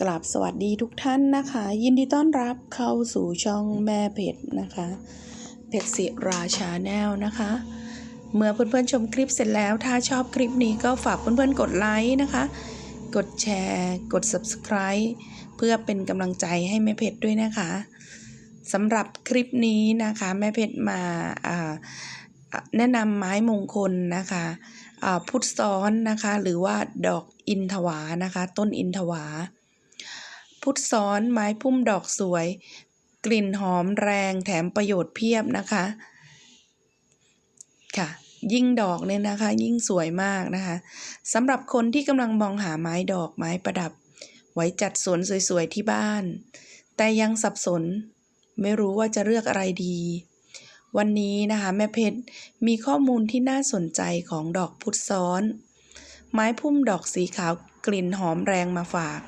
กราบสวัสดีทุกท่านนะคะ ยินดีต้อนรับเข้าสู่ช่องแม่เพจนะคะเพจสิราชาแนลนะคะ เมื่อเพื่อนๆชมคลิปเสร็จแล้ว ถ้าชอบคลิปนี้ก็ฝากเพื่อนๆกดไลค์นะคะ กดแชร์ กด subscribe เพื่อเป็นกำลังใจให้แม่เพจด้วยนะคะสำหรับคลิปนี้นะคะแม่เพชรมาแนะนำไม้มงคลนะคะพุทธซ้อนนะคะ หรือว่าดอกอินทวานะคะ ต้นอินทวา พุทธซ้อนไม้พุ่มดอกสวย กลิ่นหอมแรงแถมประโยชน์เพียบนะคะ ค่ะ ยิ่งดอกเนี่ยนะคะ ยิ่งสวยมากนะคะสำหรับคนที่กำลังมองหาไม้ดอกไม้ประดับ ไว้จัดสวนสวยๆที่บ้าน แต่ยังสับสนไม่รู้ว่าจะเลือกอะไรดี วันนี้นะคะแม่เพชรมีข้อมูลที่น่าสนใจของดอกพุทธซ้อน ไม้พุ่มดอกสีขาวกลิ่นหอมแรงมาฝาก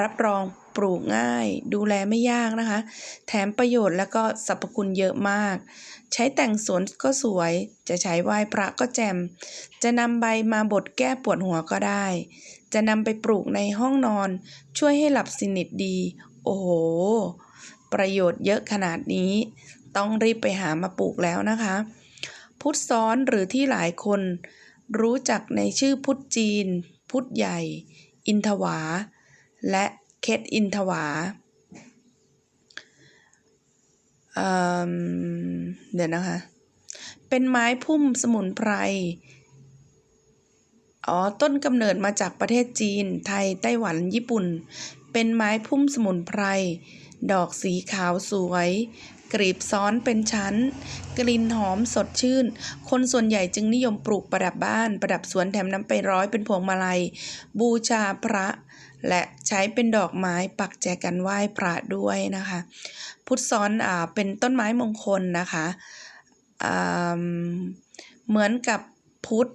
รับรองปลูกง่าย ดูแลไม่ยากนะคะ แถมประโยชน์และก็สรรพคุณเยอะมาก ใช้แต่งสวนก็สวย จะใช้ไหว้พระก็แจ่ม จะนำใบมาบดแก้ปวดหัวก็ได้ จะนำไปปลูกในห้องนอน ช่วยให้หลับสนิทดี โอ้โห ประโยชน์เยอะขนาดนี้ ต้องรีบไปหามาปลูกแล้วนะคะ พุทธซ้อนหรือที่หลายคน รู้จักในชื่อพุทธจีน พุทธใหญ่ อินทวา และเคสอินทวาเอิ่มเดี๋ยวนะคะ เป็นไม้พุ่มสมุนไพร อ๋อ ต้นกำเนิดมาจากประเทศจีน ไทย ไต้หวัน ญี่ปุ่น เป็นไม้พุ่มสมุนไพร ดอกสีขาวสวย กรีบซ้อนเป็นชั้น กลิ่นหอมสดชื่น คนส่วนใหญ่จึงนิยมปลูกประดับบ้าน ประดับสวนแถมนำไปร้อยเป็นพวงมาลัย บูชาพระ และใช้เป็นดอกไม้ปักแจกันไหว้พระด้วยนะคะ พุทธซ้อนอ่าเป็นต้นไม้มงคลนะคะอ่าเหมือนกับพุทธ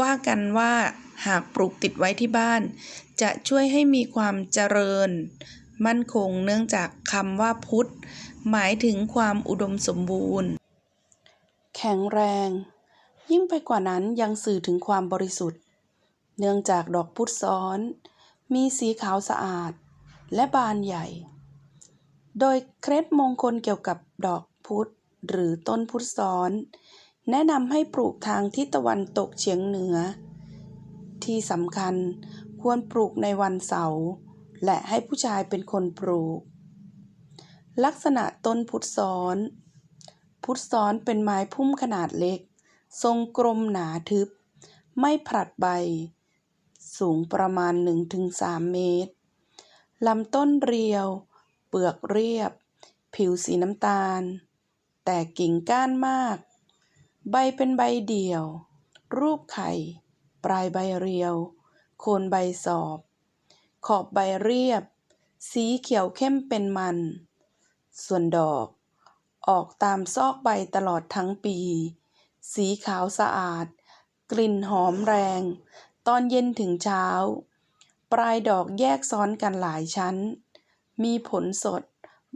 ว่ากันว่าหากปลูกติดไว้ที่บ้าน จะช่วยให้มีความเจริญ มั่นคงเนื่องจากคำว่าพุทธ หมายถึงความอุดมสมบูรณ์ แข็งแรง ยิ่งไปกว่านั้นยังสื่อถึงความบริสุทธิ์ เนื่องจากดอกพุทธซ้อน มีสีขาวสะอาดและบานใหญ่ โดยเคล็ดมงคลเกี่ยวกับดอกพุธหรือต้นพุทธซ้อน แนะนำให้ปลูกทางทิศตะวันตกเฉียงเหนือ ที่สำคัญควรปลูกในวันเสาร์และให้ผู้ชายเป็นคนปลูก ลักษณะต้นพุทธซ้อน พุทธซ้อนเป็นไม้พุ่มขนาดเล็ก ทรงกลมหนาทึบ ไม่ผลัดใบ สูงประมาณ 1-3 เมตร ลำต้นเรียว เปลือกเรียบ ผิวสีน้ำตาล แต่กิ่งก้านมาก ใบเป็นใบเดี่ยว รูปไข่ ปลายใบเรียว โคนใบสอบ ขอบใบเรียบ สีเขียวเข้มเป็นมัน ส่วนดอกออกตามซอกใบตลอดทั้งปี สีขาวสะอาด กลิ่นหอมแรง ตอนเย็นถึงเช้า ปลายดอกแยกซ้อนกันหลายชั้น มีผลสด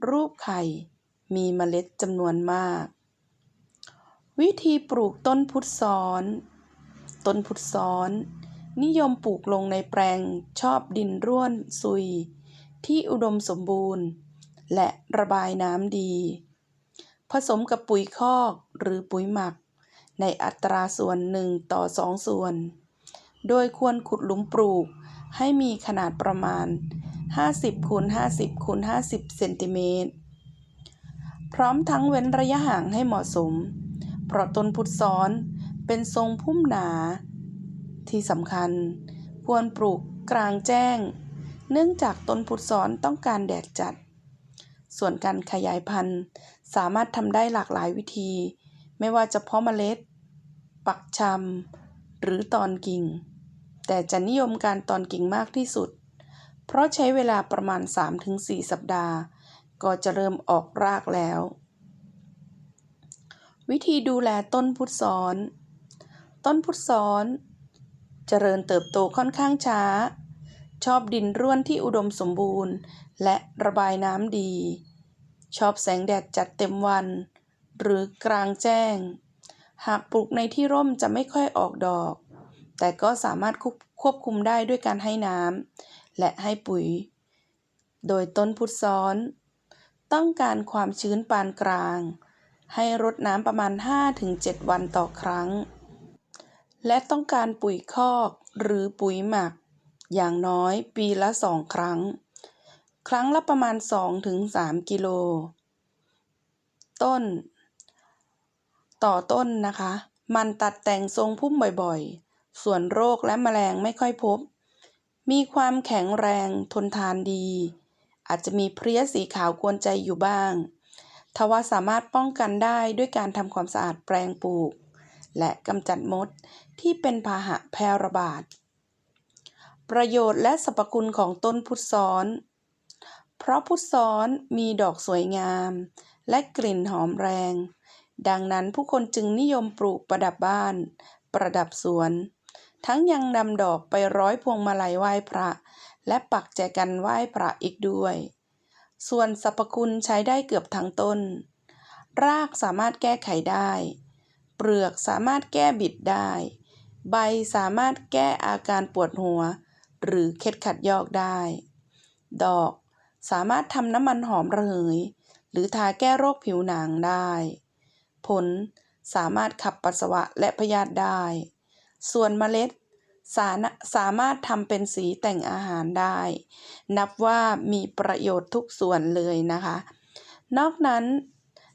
รูปไข่ มีเมล็ดจำนวนมาก วิธีปลูกต้นพุทธซ้อน ต้นพุทธซ้อน นิยมปลูกลงในแปลงชอบดินร่วนซุย ที่อุดมสมบูรณ์ และระบายน้ำดี ผสมกับปุ๋ยคอกหรือปุ๋ยหมัก ในอัตราส่วนหนึ่งต่อสองส่วน โดยควรขุดหลุมปลูก ให้มีขนาดประมาณ 50คูณ50คูณ50เซนติเมตร พร้อมทั้งเว้นระยะห่างให้เหมาะสม เพราะต้นพุทธซ้อนเป็นทรงพุ่มหนา ที่สำคัญ ควรปลูกกลางแจ้ง เนื่องจากต้นพุทธซ้อนต้องการแดดจัด ส่วนการขยายพันธุ์สามารถทำได้หลากหลายวิธี ไม่ว่าจะเพาะเมล็ด ปักชำหรือตอนกิ่ง แต่จะนิยมการตอนกิ่งมากที่สุด เพราะใช้เวลาประมาณ 3-4 สัปดาห์ ก็จะเริ่มออกรากแล้ว วิธีดูแลต้นพุทธซ้อน ต้นพุทธซ้อนเจริญเติบโตค่อนข้างช้า ชอบดินร่วนที่อุดมสมบูรณ์ และระบายน้ำดี ชอบแสงแดดจัดเต็มวัน หรือกลางแจ้ง หากปลูกในที่ร่มจะไม่ค่อยออกดอก แต่ก็สามารถควบคุมได้ด้วยการให้น้และให้ปุ๋ย โดยต้นพุทธซ้อน ต้องการความชื้นปานกลาง ให้รดน้ำประมาณ 5-7 วันต่อครั้ง และต้องการปุ๋ยคอกหรือปุ๋ยหมัก อย่างน้อยปีละ2ครั้ง ครั้งละประมาณ 2-3 กิโล ต้น ต่อต้นนะคะ มันตัดแต่งทรงพุ่มบ่อยๆ ส่วนโรคและแมลงไม่ค่อยพบ มีความแข็งแรงทนทานดี อาจจะมีเพลี้ยสีขาวกวนใจอยู่บ้างทว่าสามารถป้องกันได้ด้วยการทำความสะอาดแปลงปลูก และกำจัดมดที่เป็นพาหะแพร่ระบาด ประโยชน์และสรรพคุณของต้นพุทธซ้อน เพราะพุทธซ้อนมีดอกสวยงาม และกลิ่นหอมแรง ดังนั้นผู้คนจึงนิยมปลูกประดับบ้าน ประดับสวน ทั้งยังนำดอกไปร้อยพวงมาลัยไหว้พระ และปักแจกันไหว้พระอีกด้วย ส่วนสรรพคุณใช้ได้เกือบทั้งต้น รากสามารถแก้ไขได้ เปลือกสามารถแก้บิดได้ ใบสามารถแก้อาการปวดหัว หรือเคล็ดขัดยอกได้ ดอกสามารถทำน้ำมันหอมระเหย หรือทาแก้โรคผิวหนังได้ ผลสามารถขับปัสสาวะและพยาธิได้ ส่วนเมล็ดสาสามารถทำเป็นสีแต่งอาหารได้ นับว่ามีประโยชน์ทุกส่วนเลยนะคะ นอกนั้น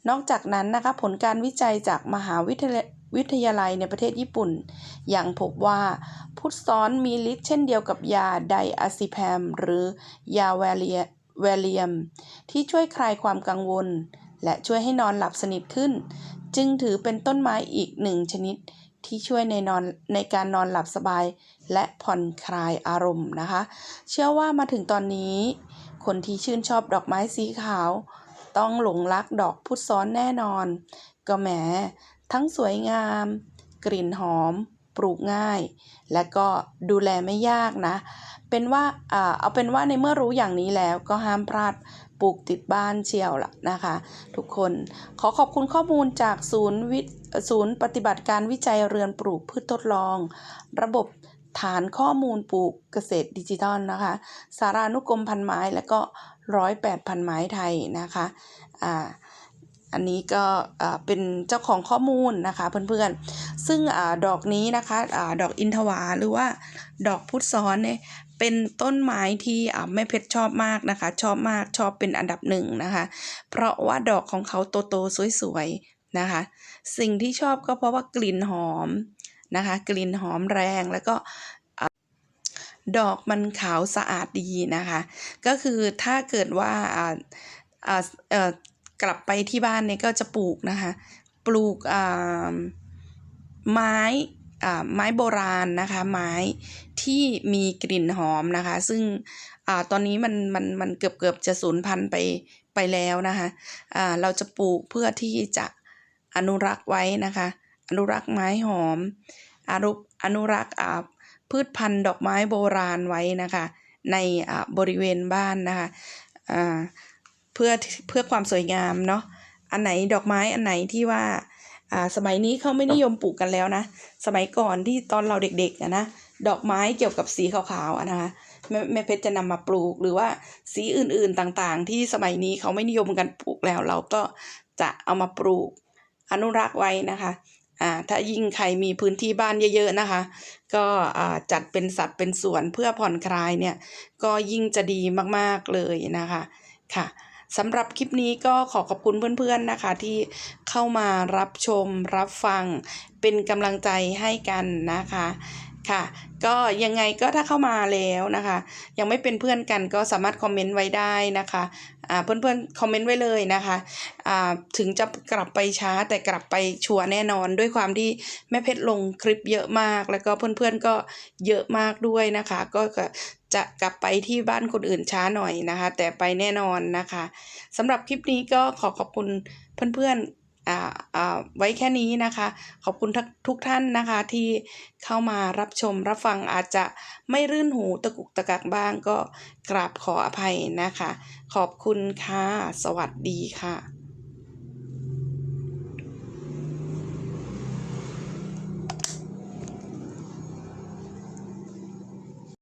นอกจากนั้นนะคะผลการวิจัยจากมหาวิทยาลัยวิทยาลัยในประเทศญี่ปุ่นยังพบว่าพุทธซ้อนมีฤทธิ์เช่นเดียวกับยาไดอะซิแพม หรือยาแวเลียแวเลียม ที่ช่วยคลายความกังวล และช่วยให้นอนหลับสนิทขึ้น จึงถือเป็นต้นไม้อีกหนึ่งชนิด ที่ช่วยในนอนในการนอนหลับสบาย และผ่อนคลายอารมณ์นะคะ เชื่อว่ามาถึงตอนนี้ คนที่ชื่นชอบดอกไม้สีขาว ต้องหลงรักดอกพุทธซ้อนแน่นอน ก็แหมทั้งสวยงาม กลิ่นหอม ปลูกง่าย และก็ดูแลไม่ยากนะ เป็นว่าอ่าเอาเป็นว่าในเมื่อรู้อย่างนี้แล้วก็ห้ามพลาด ปลูกติดบ้านเชียวล่ะนะคะ ทุกคนขอขอบคุณข้อมูลจากศูนย์วิศูนย์ปฏิบัติการวิจัยเรือนปลูกพืชทดลอง ระบบฐานข้อมูลปลูกเกษตรดิจิทัลนะคะ สารานุกรมพันไม้และก็ร้อยแปดพันไม้ไทยนะคะอ่าอันนี้ก็เป็นเจ้าของข้อมูลนะคะเพื่อนๆ ซึ่งอดอกนี้นะคะอะดอกอินทวาหรือว่าดอกพุทธซ้อนเนี่ย เป็นต้นไม้ที่แม่เพชรชอบมากนะคะ ชอบมากชอบเป็นอันดับหนึ่งนะคะ เพราะว่าดอกของเขาโตๆสวยๆนะคะ สิ่งที่ชอบก็เพราะว่ากลิ่นหอมนะคะ กลิ่นหอมแรงแล้วก็ดอกมันขาวสะอาดดีนะคะ ก็คือถ้าเกิดว่าอ่าอ่าเออกลับไปที่บ้านเนี่ยก็จะปลูกนะคะ ปลูกไม้ ไม้โบราณนะคะไม้ที่มีกลิ่นหอมนะคะ ซึ่งอตอนนี้มันมันมันเกือบเกือบจะสูญพันธุ์ไปไปแล้วนะคะะเราจะปลูกเพื่อที่จะอนุรักษ์ไว้นะคะ อนุรักษ์ไม้หอมอนุอนุรักษ์พืชพันธุ์ดอกไม้โบราณไว้นะคะ ในบริเวณบ้านนะคะเพื่อเพื่อความสวยงามเนาะอันไหนดอกไม้อันไหนที่ว่า อ่าสมัยนี้เขาไม่นิยมปลูกกันแล้วนะ สมัยก่อนที่ตอนเราเด็กๆนะนะดอกไม้เกี่ยวกับสีขาวๆนะคะแม่แม่เพชรจะนำมาปลูกหรือว่าสีอื่นๆต่างๆ ที่สมัยนี้เขาไม่นิยมกันปลูกแล้ว เราก็จะเอามาปลูกอนุรักษ์ไว้นะคะอ่าถ้ายิ่งใครมีพื้นที่บ้านเยอะๆนะคะ ก็อ่าจัดเป็นสัดเป็นส่วนเพื่อผ่อนคลายเนี่ยก็ยิ่งจะดีมากๆเลยนะคะค่ะ สำหรับคลิปนี้ก็ขอขอบคุณเพื่อนๆนะคะ ที่เข้ามารับชมรับฟังเป็นกำลังใจให้กันนะคะค่ะ ก็ยังไงก็ถ้าเข้ามาแล้วนะคะ ยังไม่เป็นเพื่อนกันก็สามารถคอมเมนต์ไว้ได้นะคะอ่าเพื่อนๆคอมเมนต์ไว้เลยนะคะอ่าถึงจะกลับไปช้าแต่กลับไปชัวร์แน่นอนด้วยความที่แม่เพชรลงคลิปเยอะมาก แล้วก็เพื่อนๆก็เยอะมากด้วยนะคะ ก็ จะกลับไปที่บ้านคนอื่นช้าหน่อยนะคะ แต่ไปแน่นอนนะคะสำหรับคลิปนี้ก็ขอขอบคุณเพื่อนๆไว้แค่นี้นะคะ ขอบคุณทุกท่านนะคะที่เข้ามารับชมรับฟังอาจจะไม่รื่นหูตะกุกตะกักบ้างก็กราบขออภัยนะคะ ขอบคุณค่ะ สวัสดีค่ะ